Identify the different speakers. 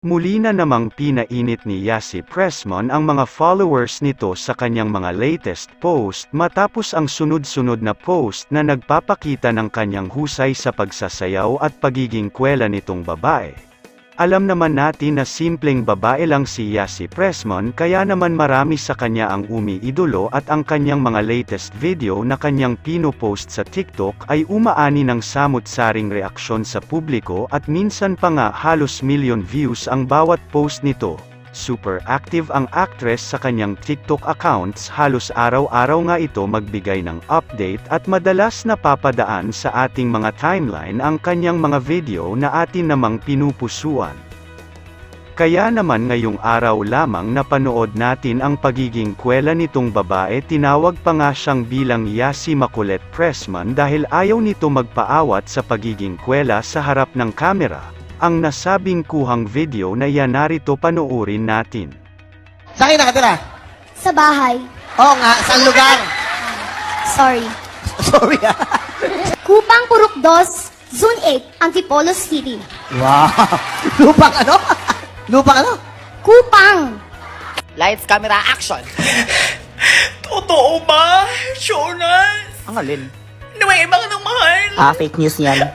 Speaker 1: Muli na namang pinainit ni Yasi Pressman ang mga followers nito sa kanyang mga latest post matapos ang sunod-sunod na post na nagpapakita ng kanyang husay sa pagsasayaw at pagiging kwela nitong babae. Alam naman natin na simpleng babae lang si Yasi Pressman kaya naman marami sa kanya ang umiidolo at ang kanyang mga latest video na kanyang pinopost sa TikTok ay umaani ng samut-saring reaksyon sa publiko at minsan pa nga halos million views ang bawat post nito. Super active ang actress sa kanyang TikTok accounts halos araw-araw nga ito magbigay ng update at madalas napapadaan sa ating mga timeline ang kanyang mga video na atin namang pinupusuan. Kaya naman ngayong araw lamang napanood natin ang pagiging kwela nitong babae tinawag pa nga siyang bilang Yasi Makulet Pressman dahil ayaw nito magpaawat sa pagiging kwela sa harap ng kamera. Ang nasabing kuhang video na yan narito panoorin natin.
Speaker 2: Saan kayo nakatira?
Speaker 3: Sa bahay.
Speaker 2: Oo nga, saan lugar?
Speaker 3: Sorry.
Speaker 2: Sorry ah.
Speaker 3: Kupang Purok 2, Zone 8, Antipolo City.
Speaker 2: Wow. Lupang ano? Lupang ano?
Speaker 3: Kupang!
Speaker 4: Lights, camera, action!
Speaker 5: Totoo ba, Jonas?
Speaker 4: Ang alin?
Speaker 5: May ibang nang mahal?
Speaker 4: Ah, fake news yan.